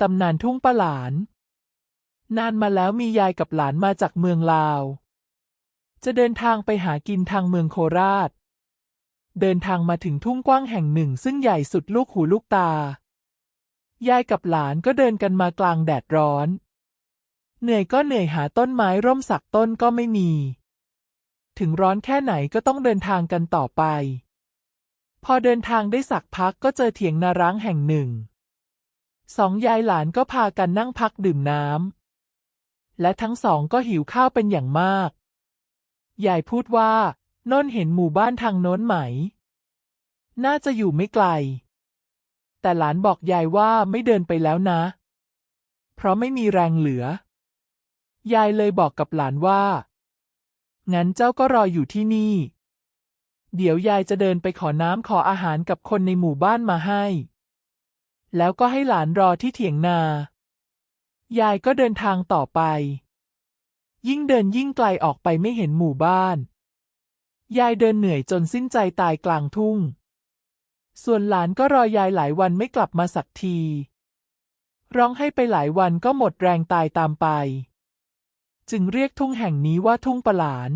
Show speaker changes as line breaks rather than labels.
ตำนานทุ่งปะหลาน นานมาแล้วมียายกับหลานมาจากเมืองลาว จะเดินทางไปหากินทางเมืองโคราช เดินทางมาถึงทุ่งกว้างแห่งหนึ่งซึ่งใหญ่สุดลูกหูลูกตา ยายกับหลานก็เดินกันมากลางแดดร้อน เหนื่อยก็เหนื่อยหาต้นไม้ร่มสักต้นก็ไม่มี ถึงร้อนแค่ไหนก็ต้องเดินทางกันต่อไป พอเดินทางได้สักพักก็เจอเถียงนาร้างแห่งหนึ่ง สองยายหลานก็พากันนั่งพักดื่มน้ำ และทั้งสองก็หิวข้าวเป็นอย่างมาก ยายพูดว่าน้นเห็นหมู่บ้านทางโน้นไหม น่าจะอยู่ไม่ไกล แต่หลานบอกยายว่าไม่เดินไปแล้วนะ เพราะไม่มีแรงเหลือ ยายเลยบอกกับหลานว่า งั้นเจ้าก็รออยู่ที่นี่ เดี๋ยวยายจะเดินไปขอน้ำขออาหารกับคนในหมู่บ้านมาให้ แล้วก็ให้หลานรอที่เถียงนา ยายก็เดินทางต่อไป ยิ่งเดินยิ่งไกลออกไปไม่เห็นหมู่บ้าน ยายเดินเหนื่อยจนสิ้นใจตายกลางทุ่ง ส่วนหลานก็รอยายหลายวันไม่กลับมาสักที ร้องให้ไปหลายวันก็หมดแรงตายตามไป จึงเรียกทุ่งแห่งนี้ว่าทุ่งประหลาน